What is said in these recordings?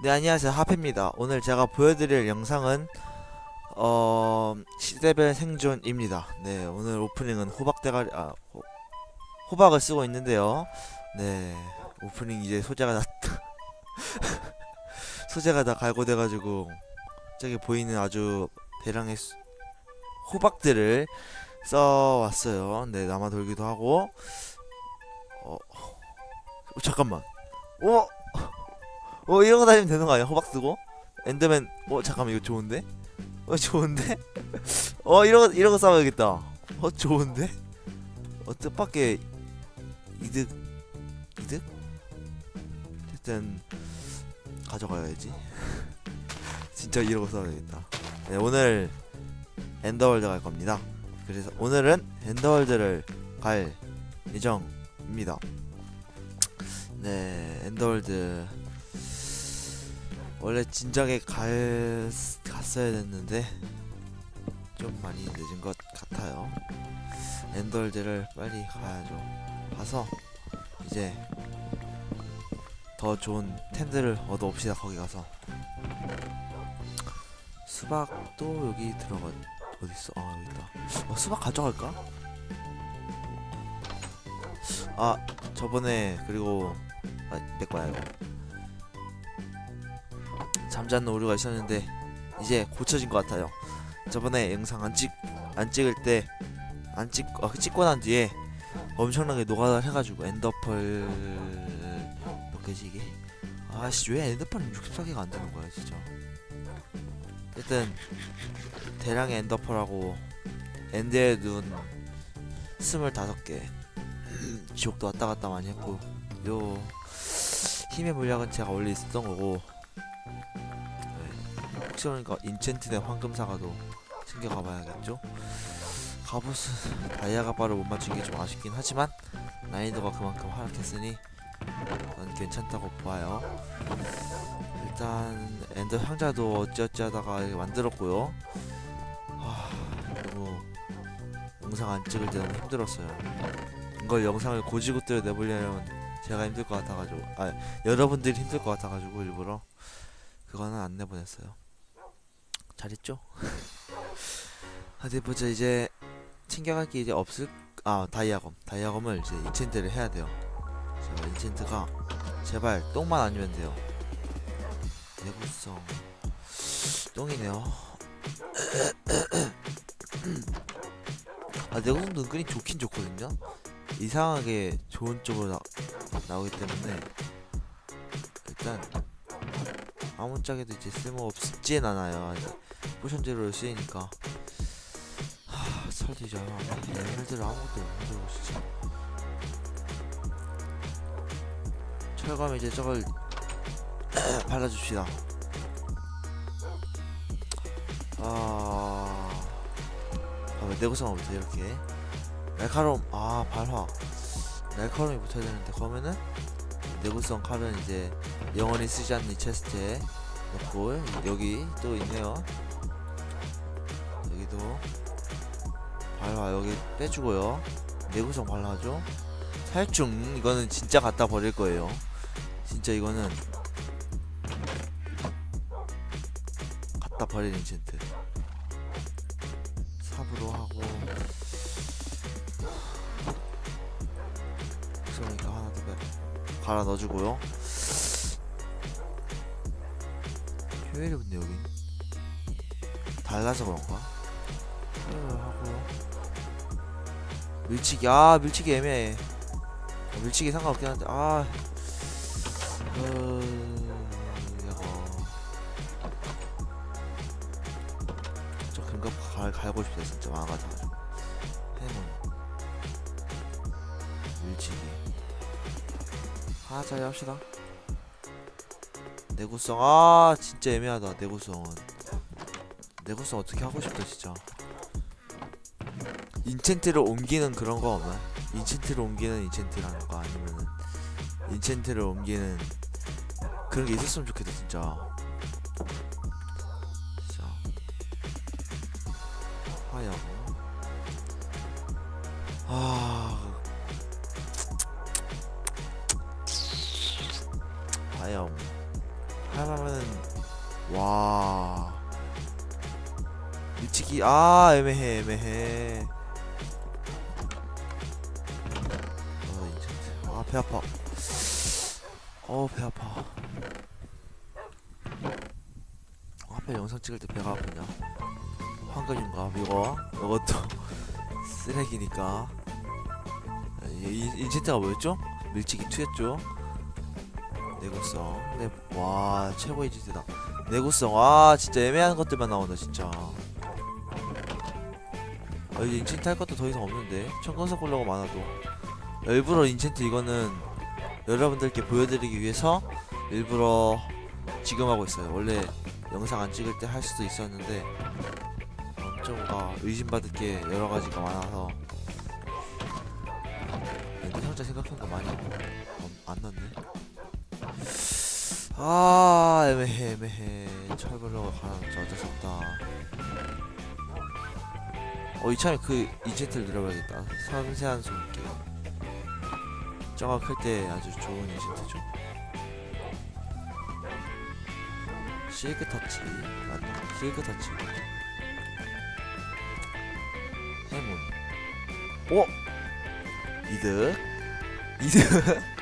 네 안녕하세요. 하페입니다. 오늘 제가 보여드릴 영상은 어 시대별 생존입니다. 네 오늘 오프닝은 호박 대가리 아 호, 호박을 쓰고 있는데요. 네 오프닝 이제 소재가 다 소재가 다 갈고돼 가지고 저기 보이는 아주 대량의 수- 호박들을 써왔어요. 네 남아 돌기도 하고. 어, 어 잠깐만. 어 어 이러고 다니면 되는 거 아니야? 호박 쓰고 엔더맨 어 잠깐만 이거 좋은데? 어 좋은데? 어 이러고 이러고 싸워야겠다 어 좋은데? 어 뜻밖의 이득 이득? 어쨌든 가져가야지 진짜 이러고 싸워야겠다 네 오늘 엔더월드 갈 겁니다 그래서 오늘은 엔더월드를 갈 예정입니다 네 엔더월드 원래 진작에 갈 갔어야 됐는데 좀 많이 늦은 것 같아요. 엔더월드를 빨리 가야죠. 가서 이제 더 좋은 템들을 얻어옵시다 거기 가서 수박도 여기 들어가 어디 있어? 아 여기 있다. 어, 수박 가져갈까? 아 저번에 그리고 아, 내 거야 이거. 잠자는 오류가 있었는데 이제 고쳐진 것 같아요. 저번에 영상 안 찍 안 찍을 때 안 찍, 아, 찍고 난 뒤에 엄청나게 노가다를 해가지고 엔더펄 몇 개지 이게? 아씨 왜 엔더펄은 64개가 안 되는 거야 진짜. 어쨌든 대량의 엔더펄하고 엔드의 눈 25개 지옥도 왔다 갔다 많이 했고 요 힘의 물약은 제가 원래 있었던 거고 혹시 모르니까 인챈트된 황금사과도 챙겨가 봐야겠죠? 갑옷은 다이아가 바로 못 맞춘 게 좀 아쉽긴 하지만 난이도가 그만큼 하락했으니 넌 괜찮다고 봐요. 일단 엔더 상자도 어찌어찌 하다가 만들었고요. 하, 너무 영상 안 찍을 때 너무 힘들었어요. 이걸 영상을 고지고대로 내보려면 제가 힘들 것 같아가지고 아 여러분들이 힘들 것 같아가지고 일부러 그거는 안 내보냈어요 잘했죠? 어디 보자 이제 챙겨갈 게 이제 없을 아 다이아검. 다이아검을 이제 인챈트를 해야 돼요. 제가 인챈트가 제발 똥만 아니면 돼요. 내구성. 똥이네요. 아 내구성도 은근히 좋긴 좋거든요. 이상하게 좋은 쪽으로 나, 나오기 때문에 일단 아무짝에도 이제 쓸모없진 않아요. 포션제로 쓰이니까. 하, 설디죠. 얘네들 아무것도 못 들고 진짜. 철검 이제 저걸 발라줍시다. 아, 아왜 내구성부터 이렇게 날카로움 아 발화 날카로움이 붙어야 되는데 그러면은 내구성 칼은 이제 영원히 쓰지 않는 이 체스트에 넣고 여기 또 있네요. 여기도 발화 여기 빼주고요. 내구성 발라죠. 살충 이거는 진짜 갖다 버릴 거예요. 진짜 이거는 갖다 버리는 인챈트 삽으로 하고 갈아 넣어주고요. 효율이 근데 여긴 달라서 그런가? 효율을 하고. 밀치기 아 밀치기 애매해. 어, 밀치기 상관없긴 한데 아. 어... 저 금갑 갈, 갈고 싶다 진짜 망가져가지고 해몬 밀치기 하나 짜리 합시다. 내구성. 아 진짜 애매하다 내구성은. 내구성 어떻게 하고 싶다 진짜. 인챈트를 옮기는 그런 거 없나? 인챈트를 옮기는 인챈트라는 거 아니면은 인챈트를 옮기는 그런 게 있었으면 좋겠다 진짜 하얀 할만하면은 와. 미치기 아 애매해 애매해. 어 아배 아파. 어 배 아파. 앞에 영상 찍을 때 배가 아프냐? 황금인가? 이거? 이것도 쓰레기니까. 이- 이 인챈트가 뭐였죠? 밀치기 2였죠? 내구성. 네, 와 최고의 지대다. 내구성. 와 진짜 애매한 것들만 나온다 진짜. 아 이제 인챈트 할 것도 더 이상 없는데. 청금석 콜러가 많아도. 일부러 인챈트 이거는 여러분들께 보여드리기 위해서 일부러 지금 하고 있어요. 원래 영상 안 찍을 때 할 수도 있었는데 엄청가 의심받을 게 여러 가지가 많아서. 근데 상자 생각한 거 많이 안, 안 났네 아 애매해 애매해. 철블럭을 가라앉자 어쩔 수 없다. 어 이참에 그 인챈트를 늘어봐야겠다. 섬세한 손길. 클때 아주 좋은 인챈트죠. 실크 터치. 맞나? 실크 터치. 해문. 오! 이득 이득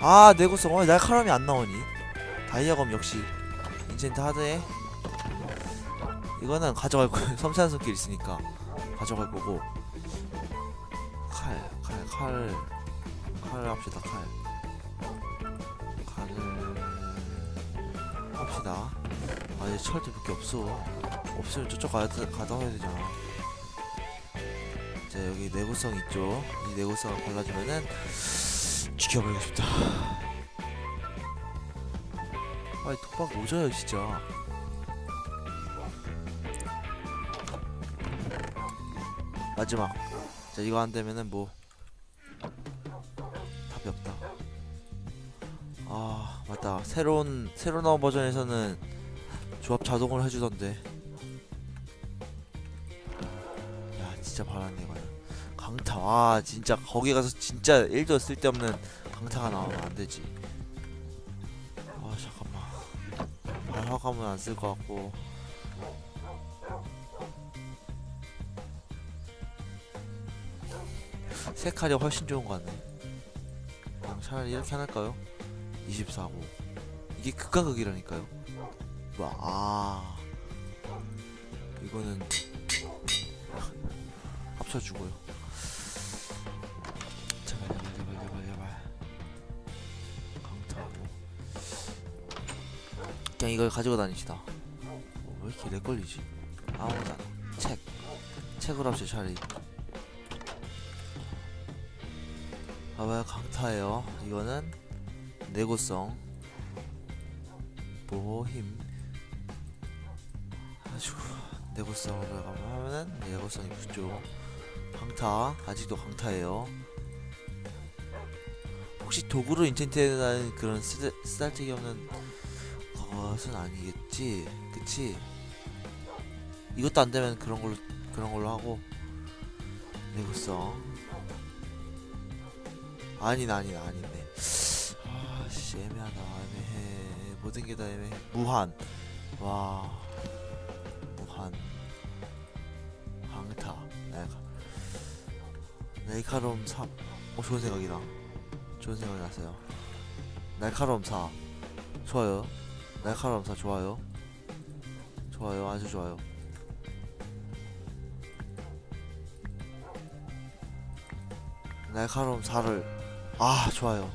아 내구성. 어 날카로움이 안 나오니? 다이아검 역시. 인챈트 하드해 이거는 가져갈 거예요 섬세한 손길 있으니까 가져갈 거고. 칼 칼 칼. 칼 합시다 칼. 칼을 합시다. 아 이제 철도 몇 개 없어. 없으면 저쪽 가야, 가다 와야 되잖아. 자 여기 내구성 있죠? 이 내구성을 발라주면은 죽여버리고 싶다. 아이 독박 오져요 진짜. 마지막. 자 이거 안 되면은 뭐. 답이 없다. 아 맞다. 새로운 새로 나온 버전에서는 조합 자동으로 해주던데 와 진짜 거기 가서 진짜 1도 쓸데없는 강타가 나오면 안 되지. 아 잠깐만. 발화감은 안 쓸 것 같고. 세 칼이 훨씬 좋은 것 같네. 그럼 차라리 이렇게 하나일까요? 24고 이게 극과 극이라니까요. 와, 아. 이거는 합쳐주고요 그냥 이걸 가지고 다닙시다. 어, 왜 이렇게 렉 걸리지? 아무나 책. 책으로 합시다 차라리 봐봐요 강타예요. 이거는 내구성. 보호 힘. 해가지고 내구성으로 하면은 내구성이 붙죠. 강타. 아직도 강타예요. 혹시 도구로 인텐트하는 그런 쓰, 쓰잘데기 없는 것은 아니겠지? 그치? 이것도 안 되면 그런 걸로 그런 걸로 하고. 내구성 아니네 아니네 아니네. 아씨 애매하다. 애매해. 모든 게 다 애매해. 무한. 와. 무한. 강타. 날카 날카로움 3 어, 좋은 생각이다. 좋은 생각이 났어요. 날카로움 4 좋아요 날카로움 4 좋아요. 좋아요. 아주 좋아요. 날카로움 4를. 아 좋아요.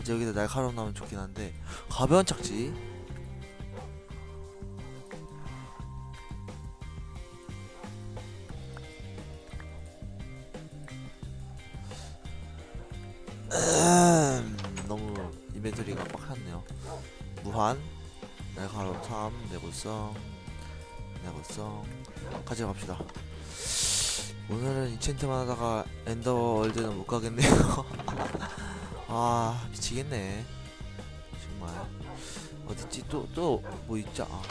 이제 여기다 날카로움 나면 좋긴 한데 가벼운 착지 무한 날카로움 3 내구성 내구성 가져갑시다 오늘은 인챈트만 하다가 엔더월드는 못 가겠네요. 아 미치겠네. 정말 어딨지 또 또 뭐 있자. 아.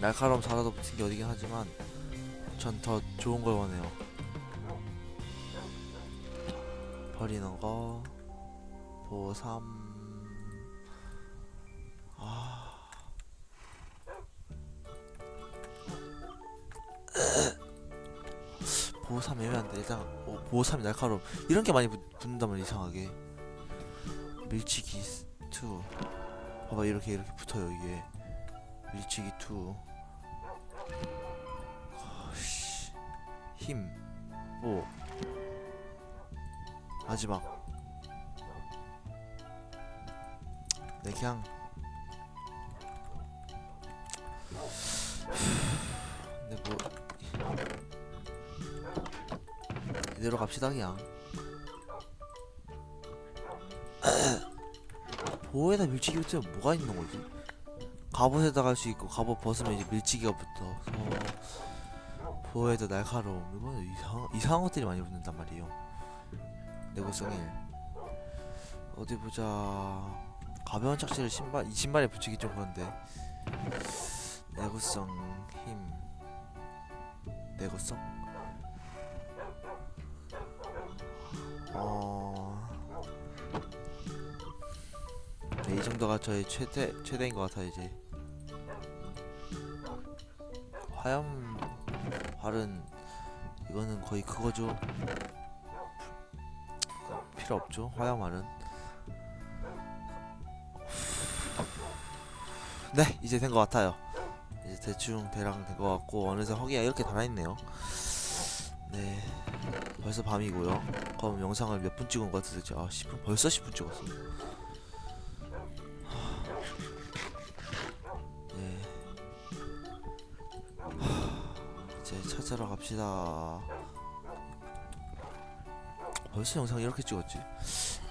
날카로움 살아도 붙은 게 어디긴 하지만 전 더 좋은 걸 원해요. 버리는 거 보삼 보삼 애매한데 일단 어, 보삼이 날카로움. 이런 게 많이 붙, 붙는다면 이상하게. 밀치기 2 봐봐 이렇게 이렇게 붙어요 이게. 밀치기 2 아씨. 힘. 오. 마지막. 네 그냥. 근데 뭐 이대로 갑시다 그냥. 보호에다 밀치기 붙으면 뭐가 있는 거지? 갑옷에다 갈 수 있고 갑옷 벗으면 이제 밀치기가 붙어서 보호에다 날카로움 이거는 이상 이상한 것들이 많이 붙는단 말이에요. 내구성 1 어디 보자. 가벼운 착지를 신발 이 신발에 붙이기 좀 그런데. 내구성 힘. 내구성 어... 네, 이 정도가 저의 최대 최대인 것 같아요 이제. 화염 활은 이거는 거의 그거죠. 필요 없죠 화염 활은. 네 이제 된 것 같아요. 이제 대충 대략 된것 같고 어느새 허기가 이렇게 달아있네요. 네 벌써 밤이고요 그럼 영상을 몇 분 찍은 것 같으죠 아 10분 벌써 10분 찍었어. 네. 하, 이제 찾으러 갑시다. 벌써 영상 이렇게 찍었지?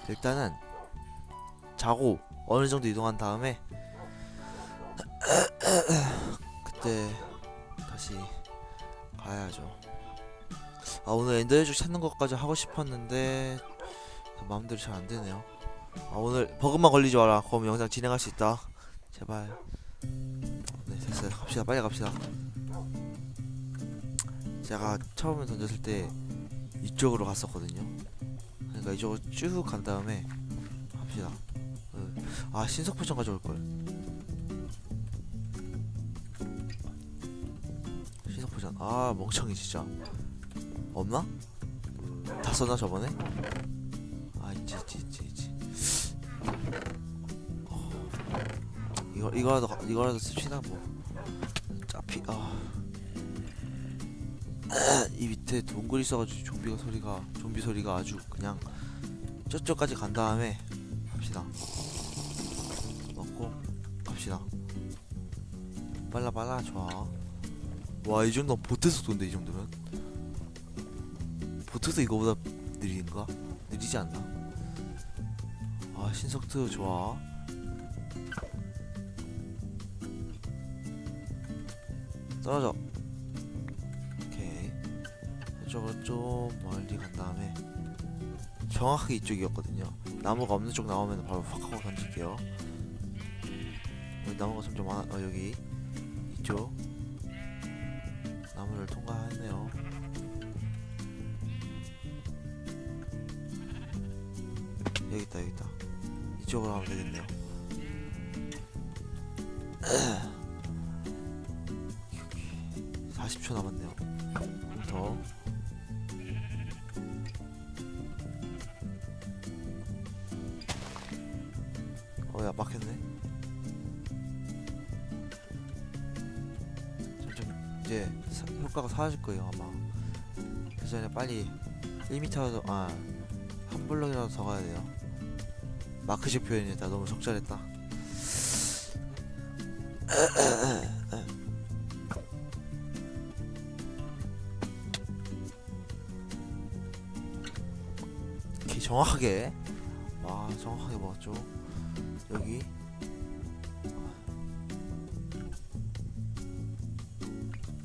일단은 자고 어느 정도 이동한 다음에 그때 다시 가야죠 아 오늘 엔더해적 찾는 것까지 하고 싶었는데 마음대로 잘 안되네요. 아 오늘 버그만 걸리지 마라. 그럼 영상 진행할 수 있다. 제발. 네 됐어요. 갑시다. 빨리 갑시다. 제가 처음에 던졌을 때 이쪽으로 갔었거든요. 그러니까 이쪽으로 쭉 간 다음에 갑시다. 어, 아 신석 포션 가져올걸. 신석 포션 아 멍청이 진짜 없나? 다 썼나 저번에? 아 있지 있지 있지 있지 어, 이거 이거라도 가- 이거라도 씁시다 뭐 짜피 아. 이 밑에 동굴 있어가지고 좀비가 소리가 좀비 소리가 아주 그냥 저쪽까지 간 다음에 갑시다 먹고 갑시다 빨라 빨라 좋아 와 이 정도면 보트 속도인데 이 정도면 보트도 이거보다 느린가? 느리지 않나? 아 신석트 좋아. 떨어져. 오케이. 이쪽으로 좀 멀리 간 다음에 정확하게 이쪽이었거든요. 나무가 없는 쪽 나오면 바로 확 하고 던질게요. 여기 나무가 점점 많아 어 여기. 이쪽. 나무를 통과했네요 여기 있다 여기 있다. 이쪽으로 하면 되겠네요. 40초 남았네요. 더 어야 막혔네. 점점 이제 사- 효과가 사라질 거예요 아마. 그 전에 빨리 1m라도 아한 블럭이라도 더 가야 돼요 마크식 표현이다. 너무 적절했다. 이렇게 정확하게. 와 정확하게 먹었죠. 여기.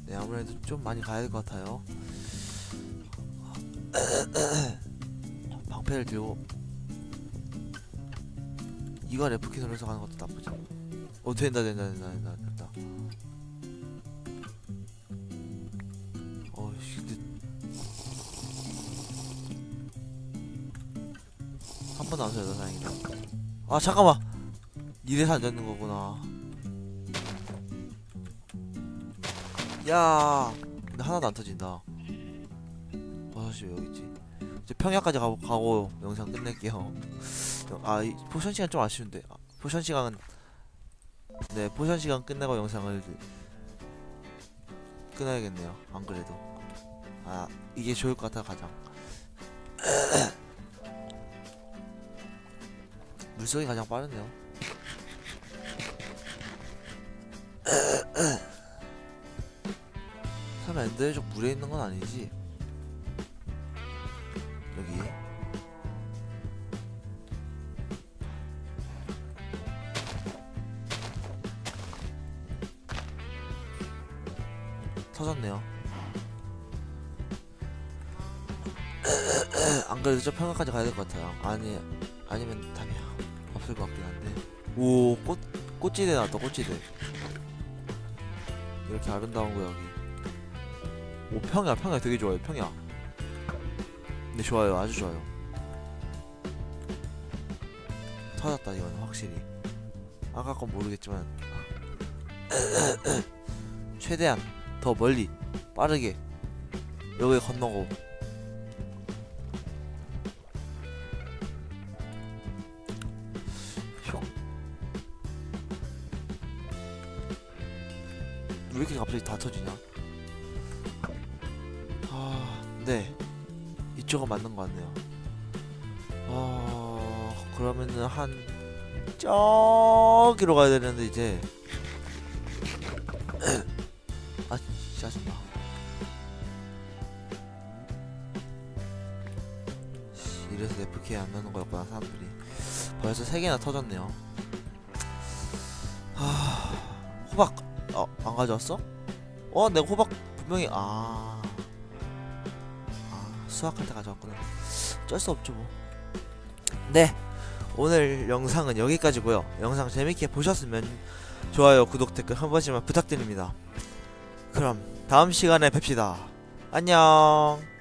네 아무래도 좀 많이 가야 될 것 같아요. 방패를 들고 이거 F키 눌러서 가는 것도 나쁘지 않아 어 된다 된다 된다 된다 된다. 어이씨 근데 한한 번도 안 터져서 다행이다. 아 잠깐만. 이래서 안 되는 거구나. 야 근데 하나도 안 터진다. 버섯이 왜 여기 있지? 이제 평야까지 가고, 가고 영상 끝낼게요 아 이 포션 시간 좀 아쉬운데. 아, 포션 시간은 네 포션 시간 끝내고 영상을 끊어야겠네요. 안 그래도. 아 이게 좋을 것 같아 가장. 물속이 가장 빠르네요. 설마 엔더의족 물에 있는 건 아니지 터졌네요. 안 그래도 저 평야까지 가야 될 것 같아요. 아니 아니면 답이 없을 것 같긴 한데. 오 꽃 꽃지대 나왔다 꽃지대. 이렇게 아름다운 거 여기. 오 평야 평야 되게 좋아요 평야. 네 좋아요 아주 좋아요. 터졌다 이거는 확실히. 아까 건 모르겠지만. 최대한 더 멀리 빠르게 여기 건너고 슉. 왜 이렇게 갑자기 다 터지냐? 아, 네. 이쪽은 맞는 것 같네요. 어, 그러면은 한 저기로 가야 되는데 이제 이래서 FK 안 나는 거였구나 사람들이. 벌써 세 개나 터졌네요. 하, 호박 어, 안 가져왔어? 어, 내가 호박 분명히 아, 아 수학할 때 가져왔구나. 어쩔 수 없죠 뭐. 네, 오늘 영상은 여기까지고요. 영상 재밌게 보셨으면 좋아요, 구독, 댓글 한 번씩만 부탁드립니다. 그럼 다음 시간에 뵙시다. 안녕.